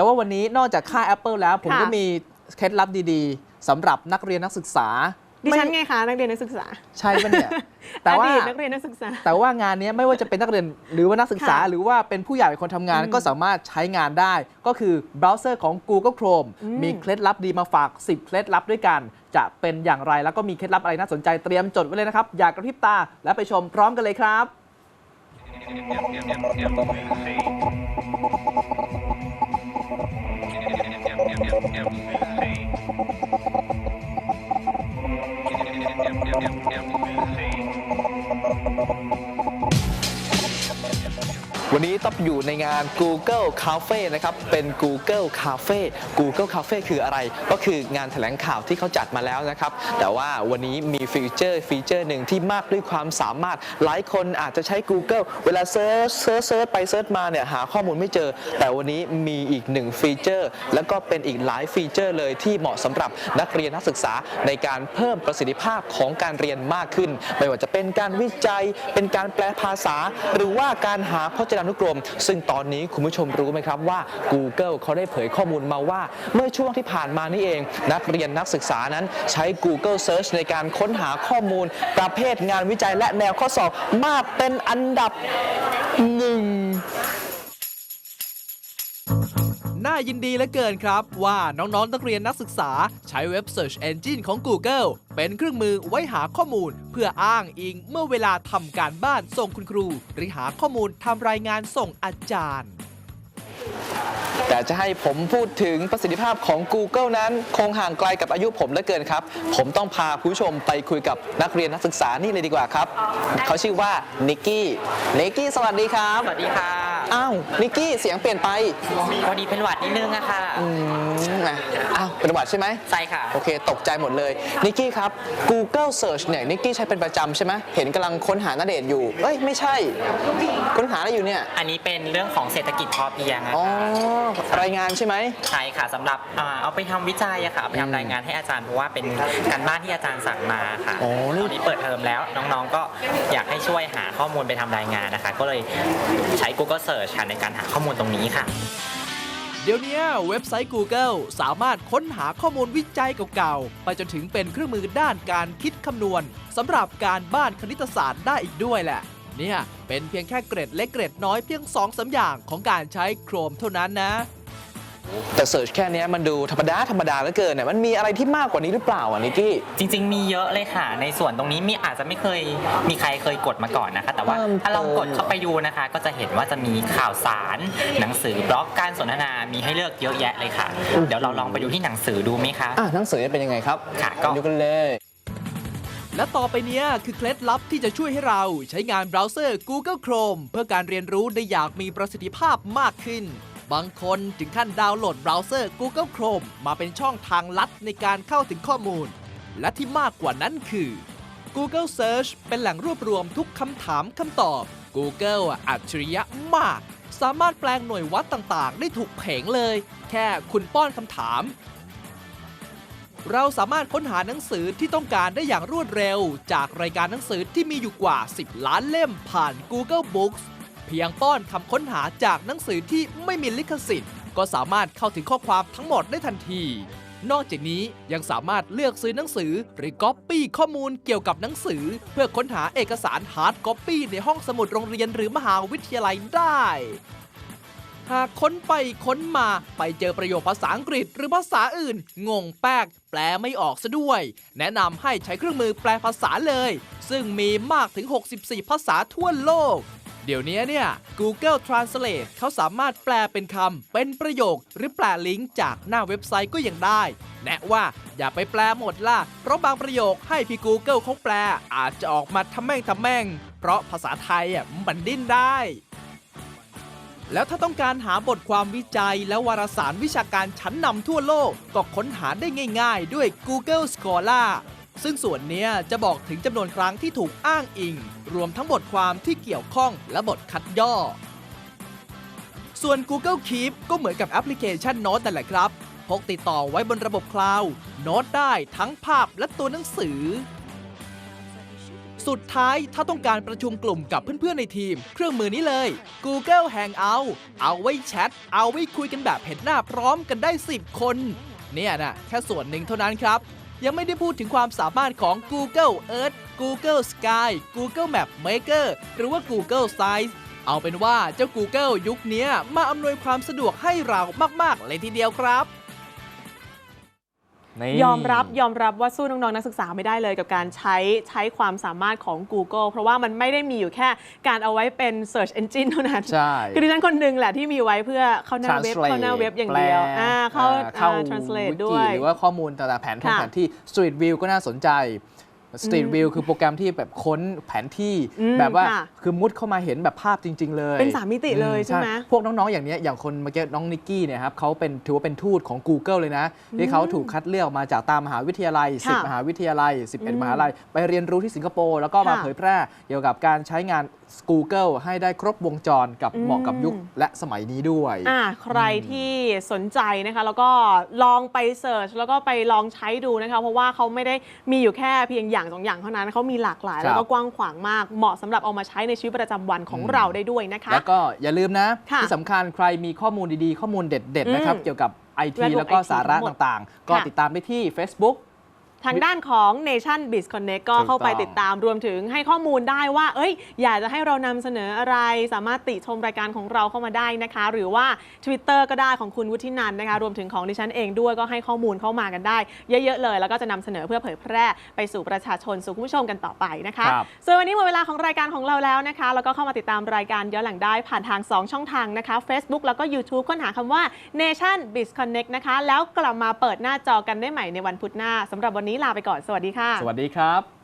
แต่ว่าวันนี้นอกจากค่า Apple แล้ว ผมค่ะก็มีเคล็ดลับดีๆสำหรับนักเรียนนักศึกษาดิฉันไม่ไงคะนักเรียนนักศึกษา ใช่ปะเนี่ยแต่ว่าอดีตนักเรียนนักศึกษา แต่ว่างานนี้ไม่ว่าจะเป็นนักเรียนหรือว่านักศึกษาค่ะหรือว่าเป็นผู้ใหญ่เป็นคนทำงานอืมก็สามารถใช้งานได้ ก็คือเบราว์เซอร์ของ Google Chrome อืมมีเคล็ดลับดีมาฝาก 10 เคล็ดลับด้วยกัน จะเป็นอย่างไรแล้วก็มีเคล็ดลับอะไรน่าสนใจเตรียมจดไว้เลยนะครับ อยากกระพริบตาและไปชมพร้อมกันเลยครับ วันนี้ต้องอยู่ในงาน Google Cafe นะครับ เป็น Google Cafe Google Cafe คืออะไร ก็คืองานแถลงข่าวที่เขาจัดมาแล้วนะครับ แต่ว่าวันนี้มีฟีเจอร์ฟีเจอร์หนึ่งที่มากด้วยความสามารถ หลายคนอาจจะใช้ Google เวลาเซิร์ชเซิร์ชเซิร์ชไปเซิร์ชมาเนี่ยหาข้อมูลไม่เจอ แต่วันนี้มีอีกหนึ่งฟีเจอร์ แล้วก็เป็นอีกหลายฟีเจอร์เลยที่เหมาะสำหรับนักเรียนนักศึกษาในการเพิ่มประสิทธิภาพของการเรียนมากขึ้น ไม่ว่าจะเป็นการวิจัย เป็นการแปลภาษา หรือว่าการหาพจนานุกรม ซึ่งตอนนี้คุณผู้ชมรู้ไหมครับว่า Google เขาได้เผยข้อมูลมาว่า เมื่อช่วงที่ผ่านมานี่เอง นักเรียนนักศึกษานั้น ใช้ Google Search ในการค้นหาข้อมูล ประเภทงานวิจัยและแนวข้อสอบมากเป็นอันดับหนึ่ง ยินดีเหลือเกินครับ ว่าน้องๆนักเรียนนักศึกษา ใช้เว็บ Search Engine ของ Google เป็นเครื่องมือไว้หาข้อมูล เพื่ออ้างอิงเมื่อเวลาทำการบ้านส่งคุณครู หรือหาข้อมูลทำรายงานส่งอาจารย์ แต่จะให้ผมพูดถึงประสิทธิภาพของ Google นั้นคงห่างไกลกับอายุผมเหลือเกินครับ ผมต้องพาคุณผู้ชมไปคุยกับนักเรียนนักศึกษานี่เลยดีกว่าครับ เขาชื่อว่านิกกี้นิกกี้สวัสดีครับ สวัสดีค่ะ อ้าวนิกกี้เสียงเปลี่ยนไปพอดีเป็นหวัดนิดนึงอะค่ะอืมนะอ้าวเป็นหวัดใช่ไหมใช่ค่ะ โอเค ตกใจหมดเลยนิกกี้ครับ Google Search เนี่ยนิกกี้ใช้เป็นประจำใช่ไหมเห็นกำลังค้นหาณเดชน์อยู่เอ้ยไม่ใช่ ค้นหาอะไรอยู่เนี่ยอันนี้เป็นเรื่องของเศรษฐกิจพอเพียงอะอ๋อค่ะรายงานใช่ไหม ใช่ค่ะสำหรับอ่าเอาไปทำวิจัยอะค่ะเอาไปทำรายงานให้อาจารย์เพราะว่าเป็นการบ้านที่อาจารย์สั่งมาค่ะอ๋อนี่ ตอนนี้เปิดเทอมแล้วน้องๆก็อยากให้ช่วยหาข้อมูลไปทำรายงานนะคะ ก็เลยใช้ Google Search ค่ะในการหาข้อมูลตรงนี้ค่ะ เดี๋ยวนี้เว็บไซต์ Google สามารถค้นหาข้อมูลวิจัยเก่าๆ ไปจนถึงเป็นเครื่องมือด้านการคิดคำนวณสำหรับการบ้านคณิตศาสตร์ได้อีกด้วยแหละ เนี่ยเป็นเพียงแค่เกร็ดเล็กเกร็ดน้อยเพียง2อสอย่างของการใช้ Chrome เท่านั้นนะ แต่เสิร์ชแค่นี้มันดูธรรมดาธรรมดาเหลือเกินเนี่ยมันมีอะไรที่มากกว่านี้หรือเปล่าอะนิกกี้ จริง ๆ มีเยอะเลยค่ะ ในส่วนตรงนี้มีอาจจะไม่เคยมีใครเคยกดมาก่อนนะคะ แต่ว่าเพิ่มถ้าลองกดเข้าไปดูนะคะ ก็จะเห็นว่าจะมีข่าวสาร หนังสือบล็อกการสนทนา มีให้เลือกเยอะแยะเลยค่ะ เดี๋ยวเราลองไปดูที่หนังสือดูไหมคะ อะหนังสือเป็นยังไงครับค่ะก็ดูกันเลย และต่อไปเนี้ยคือเคล็ดลับที่จะช่วยให้เราใช้งานเบราว์เซอร์ Google Chrome เพื่อการเรียนรู้ได้อย่างมีประสิทธิภาพมากขึ้น บางคนถึงขั้นดาวน์โหลดเบราว์เซอร์ Google Chrome มาเป็นช่องทางลัดในการเข้าถึงข้อมูล และที่มากกว่านั้นคือ Google Search เป็นแหล่งรวบรวมทุกคำถามคำตอบ Google อัจฉริยะมาก สามารถแปลงหน่วยวัดต่างๆ ได้ถูกเพงเลย แค่คุณป้อนคำถาม เราสามารถค้นหาหนังสือที่ต้องการได้อย่างรวดเร็ว จากรายการหนังสือที่มีอยู่กว่า 10 ล้านเล่มผ่าน Google Books พียงป้อนคำค้นหาจากหนังสือที่ไม่มีลิขสิทธิ์ ก็สามารถเข้าถึงข้อความทั้งหมดได้ทันที นอกจากนี้ยังสามารถเลือกซื้อหนังสือหรือก๊อปปี้ข้อมูลเกี่ยวกับหนังสือ เพื่อค้นหาเอกสารฮาร์ดก๊อปปี้ในห้องสมุดโรงเรียนหรือมหาวิทยาลัยได้ หากค้นไปค้นมาไปเจอประโยคภาษาอังกฤษหรือภาษาอื่น งงแป๊กแปลไม่ออกซะด้วย แนะนำให้ใช้เครื่องมือแปลภาษาเลย ซึ่งมีมากถึง 64 ภาษาทั่วโลก เดี๋ยวนี้เนี่ย Google Translate เขาสามารถแปลเป็นคำ เป็นประโยค หรือแปลลิงก์จากหน้าเว็บไซต์ก็ยังได้ แนะว่าอย่าไปแปลหมดล่ะ เพราะบางประโยคให้พี่ Google เขาแปล อาจจะออกมาทำแม่งทำแม่ง เพราะภาษาไทยอะมันดิ้นได้แล้วถ้าต้องการหาบทความวิจัยและวารสารวิชาการชั้นนำทั่วโลก ก็ค้นหาได้ง่ายๆ ด้วย Google Scholar ซึ่งส่วนนี้จะบอกถึงจำนวนครั้งที่ถูกอ้างอิง รวมทั้งบทความที่เกี่ยวข้องและบทคัดย่อ ส่วน Google Keep ก็เหมือนกับแอปพลิเคชันโน้ตนั่นแหละครับ พกติดต่อไว้บนระบบคลาวด์โน้ตได้ทั้งภาพและตัวหนังสือ สุดท้ายถ้าต้องการประชุมกลุ่มกับเพื่อนๆในทีม เครื่องมือนี้เลย Google Hangout เอาไว้แชท เอาไว้คุยกันแบบเห็นหน้าพร้อมกันได้ 10 คน เนี่ยนะแค่ส่วนหนึ่งเท่านั้นครับ ยังไม่ได้พูดถึงความสามารถของ Google Earth Google Sky Google Map Maker หรือว่า Google Sites เอาเป็นว่าเจ้า Google ยุคนี้มาอำนวยความสะดวกให้เรามาก ๆ เลยทีเดียวครับ ยอมรับยอมรับว่าสู้น้องๆนักศึกษาไม่ได้เลยกับการใช้ใช้ความสามารถของ Google เพราะว่ามันไม่ได้มีอยู่แค่การเอาไว้เป็น Search Engine เท่านั้น ใช่ คือดิฉันคนหนึ่งแหละที่มีไว้เพื่อเข้าหน้าเว็บ Translate เข้าหน้าเว็บอย่างเดียวแปลอ่าเข้าอ่าเข้าอ่า translate วิกิด้วย หรือว่าข้อมูลต่างๆแผนท่องค่ะแผนที่ Street View ก็น่าสนใจ Street View คือโปรแกรมที่แบบค้นแผนที่อืมแบบว่าค่ะคือมุดเข้ามาเห็นแบบภาพจริง ๆ เลย เป็นสามมิติเลยอืใช่ไหมพวกน้อง ๆ อย่างเนี้ยอย่างคนเมื่อกี้น้องนิกกี้เนี่ยครับเขาเป็นถือว่าเป็นทูตของ Google เลยนะ ที่เขาถูกคัดเลือกมาจากตามมหาวิทยาลัยค่ะ10 มหาวิทยาลัยอืม11 มหาลัย ไปเรียนรู้ที่สิงคโปร์แล้วก็มาค่ะเผยแพร่เกี่ยวกับการใช้งาน Google ให้ได้ครบวงจรกับอืมเหมาะกับยุคและสมัยนี้ด้วยอ่าใครที่สนใจนะคะแล้วก็ลองไปเสิร์ชแล้วก็ไปลองใช้ดูนะคะเพราะว่าเขาไม่ได้มีอยู่แค่เพียงอย่างสองอย่างเท่านั้นเขามีหลากหลายครับแล้วก็กว้างขวางมากเหมาะสำหรับเอามาใช้ในชีวิตประจำวันของอืมเราได้ด้วยนะคะ แล้วก็อย่าลืมนะค่ะที่สำคัญใครมีข้อมูลดีๆ ข้อมูลเด็ด ๆ นะครับอืมเกี่ยวกับไอแวทีดวงแล้วก็ IT สาระทั้งหมดต่างๆ ก็ค่ะติดตามได้ที่ Facebook ทางด้านของ Nation Biz Connect ก็ถูกต้องเข้าไปติดตามรวมถึงให้ข้อมูลได้ว่า เอ้ย อยากจะให้เรานำเสนออะไร สามารถติชมรายการของเราเข้ามาได้นะคะ หรือว่า Twitter ก็ได้ของคุณวุฒินันท์นะคะ รวมถึงของดิฉันเองด้วยก็ให้ข้อมูลเข้ามากันได้ เยอะ ๆ เลย แล้วก็จะนำเสนอเพื่อเผยแพร่ไปสู่ประชาชนสู่คุณผู้ชมกันต่อไปนะคะครับส่วนวันนี้หมดเวลาของรายการของเราแล้วนะคะ แล้วก็เข้ามาติดตามรายการย้อนหลังได้ผ่านทาง 2 ช่องทางนะคะ Facebook แล้วก็ YouTube ค้นหาคำว่า Nation Biz Connect นะคะ แล้วกลับมาเปิดหน้าจอกันได้ใหม่ในวันพุธหน้าสำหรับวันนี้ลาไปก่อนสวัสดีค่ะ สวัสดีครับ